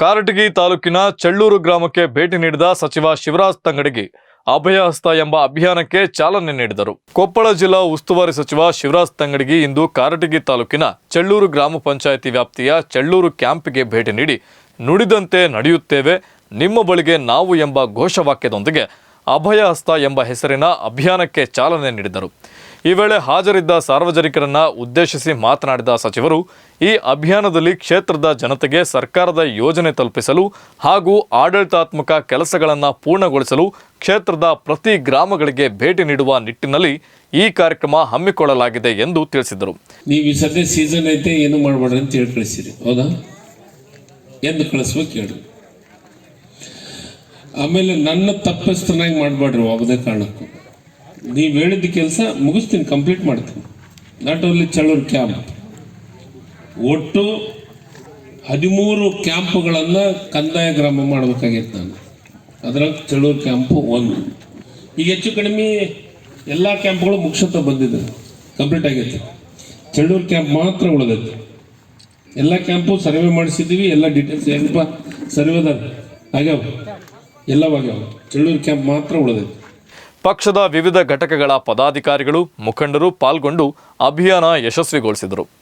ಕಾರಟಗಿ ತಾಲೂಕಿನ ಚಳ್ಳೂರು ಗ್ರಾಮಕ್ಕೆ ಭೇಟಿ ನೀಡಿದ ಸಚಿವ ಶಿವರಾಜ್ ತಂಗಡಗಿ ಅಭಯಹಸ್ತ ಎಂಬ ಅಭಿಯಾನಕ್ಕೆ ಚಾಲನೆ ನೀಡಿದರು. ಕೊಪ್ಪಳ ಜಿಲ್ಲಾ ಉಸ್ತುವಾರಿ ಸಚಿವ ಶಿವರಾಜ್ ತಂಗಡಗಿ ಇಂದು ಕಾರಟಗಿ ತಾಲೂಕಿನ ಚಳ್ಳೂರು ಗ್ರಾಮ ಪಂಚಾಯಿತಿ ವ್ಯಾಪ್ತಿಯ ಚಳ್ಳೂರು ಕ್ಯಾಂಪ್ಗೆ ಭೇಟಿ ನೀಡಿ, ನುಡಿದಂತೆ ನಡೆಯುತ್ತೇವೆ, ನಿಮ್ಮ ಬಳಿಗೆ ನಾವು ಎಂಬ ಘೋಷವಾಕ್ಯದೊಂದಿಗೆ ಅಭಯಹಸ್ತ ಎಂಬ ಹೆಸರಿನ ಅಭಿಯಾನಕ್ಕೆ ಚಾಲನೆ ನೀಡಿದರು. ಈ ವೇಳೆ ಹಾಜರಿದ್ದ ಸಾರ್ವಜನಿಕರನ್ನ ಉದ್ದೇಶಿಸಿ ಮಾತನಾಡಿದ ಸಚಿವರು, ಈ ಅಭಿಯಾನದಲ್ಲಿ ಕ್ಷೇತ್ರದ ಜನತೆಗೆ ಸರ್ಕಾರದ ಯೋಜನೆ ತಲುಪಿಸಲು ಹಾಗೂ ಆಡಳಿತಾತ್ಮಕ ಕೆಲಸಗಳನ್ನು ಪೂರ್ಣಗೊಳಿಸಲು ಕ್ಷೇತ್ರದ ಪ್ರತಿ ಗ್ರಾಮಗಳಿಗೆ ಭೇಟಿ ನೀಡುವ ನಿಟ್ಟಿನಲ್ಲಿ ಈ ಕಾರ್ಯಕ್ರಮ ಹಮ್ಮಿಕೊಳ್ಳಲಾಗಿದೆ ಎಂದು ತಿಳಿಸಿದರು. ನೀವು ಸದ್ಯ ಸೀಸನ್ ಐತೆ, ಏನು ಮಾಡಬೇಡ್ರಿ ಅಂತ ಹೇಳಿ ಕಳಿಸಿರಿ. ಹೌದಾ? ಎಂದು ಕಳಿಸ್ಬೇಕು ಹೇಳಿ. ಆಮೇಲೆ ನನ್ನ ತಪ್ಪಿಸ್ತನಾಗಿ ಮಾಡಬೇಡ್ರಿ ಯಾವುದೇ ಕಾರಣಕ್ಕೂ. ನೀವು ಹೇಳಿದ ಕೆಲಸ ಮುಗಿಸ್ತೀನಿ ಕಂಪ್ಲೀಟ್ ಮಾಡ್ತೀನಿ. ನಾಟ್ ಓನ್ಲಿ ಚಳೂರು ಕ್ಯಾಂಪ್ ಒಟ್ಟು ಹದಿಮೂರು ಕ್ಯಾಂಪ್ಗಳನ್ನು ಕಂದಾಯ ಗ್ರಾಮ ಮಾಡಬೇಕಾಗಿತ್ತು ನಾನು. ಅದ್ರಾಗ ಚಳೂರು ಕ್ಯಾಂಪು ಒಂದು. ಈಗ ಹೆಚ್ಚು ಕಡಿಮೆ ಎಲ್ಲ ಕ್ಯಾಂಪ್ಗಳು ಮುಗಿಸುತ್ತ ಬಂದಿದೆ. ಕಂಪ್ಲೀಟ್ ಆಗೈತೆ. ಚಳ್ಳೂರು ಕ್ಯಾಂಪ್ ಮಾತ್ರ ಉಳಿದೈತೆ. ಎಲ್ಲ ಕ್ಯಾಂಪು ಸರ್ವೆ ಮಾಡಿಸಿದ್ದೀವಿ ಎಲ್ಲ ಡೀಟೇಲ್ಸ್ ಏನಪ್ಪ ಸರ್ವೆದಾಗ ಆಗ್ಯಾವ. ಎಲ್ಲವಾಗ್ಯಾವ ಚಳ್ಳೂರು ಕ್ಯಾಂಪ್ ಮಾತ್ರ ಉಳಿದೈತೆ. ಪಕ್ಷದ ವಿವಿಧ ಘಟಕಗಳ ಪದಾಧಿಕಾರಿಗಳು ಮುಖಂಡರು ಪಾಲ್ಗೊಂಡು ಅಭಿಯಾನ ಯಶಸ್ವಿಗೊಳಿಸಿದರು.